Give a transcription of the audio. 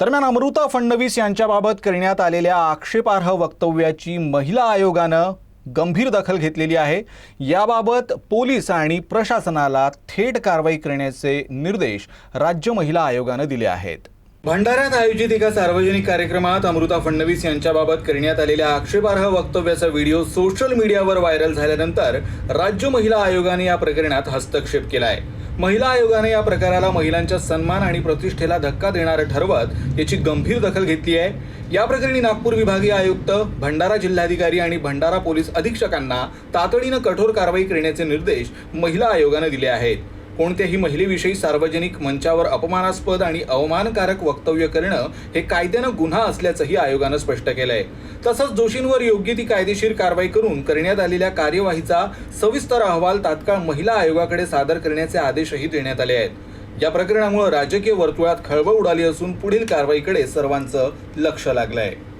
दरम्यान अमृता फडणवीस यांच्याबाबत करण्यात आलेल्या आक्षेपार्ह वक्तव्याची महिला आयोगानं गंभीर दखल घेतलेली आहे. याबाबत पोलीस आणि प्रशासनाला थेट कारवाई करण्याचे निर्देश राज्य महिला आयोगानं दिले आहेत. भंडाऱ्यात आयोजित एका सार्वजनिक कार्यक्रमात अमृता फडणवीस यांच्याबाबत करण्यात आलेल्या आक्षेपार्ह वक्तव्याचा व्हिडिओ सोशल मीडियावर व्हायरल झाल्यानंतर राज्य महिला आयोगाने या प्रकरणात हस्तक्षेप केला आहे महिला आयोगाने या प्रकाराला महिलांच्या सन्मान आणि प्रतिष्ठेला धक्का देणारं ठरवत याची गंभीर दखल घेतली आहे. या प्रकरणी नागपूर विभागीय आयुक्त भंडारा जिल्हाधिकारी आणि भंडारा पोलीस अधीक्षकांना तातडीनं कठोर कारवाई करण्याचे निर्देश महिला आयोगानं दिले आहेत. कोणत्याही महिलेविषयी सार्वजनिक मंचावर अपमानास्पद आणि अवमानकारक वक्तव्य करणं हे कायद्यानं गुन्हा असल्याचंही आयोगानं स्पष्ट केलंय. तसंच दोषींवर योग्य ती कायदेशीर कारवाई करून करण्यात आलेल्या कार्यवाहीचा सविस्तर अहवाल तात्काळ महिला आयोगाकडे सादर करण्याचे आदेशही देण्यात आले आहेत. या प्रकरणामुळे राजकीय वर्तुळात खळबळ उडाली असून पुढील कारवाईकडे सर्वांचं लक्ष लागलं आहे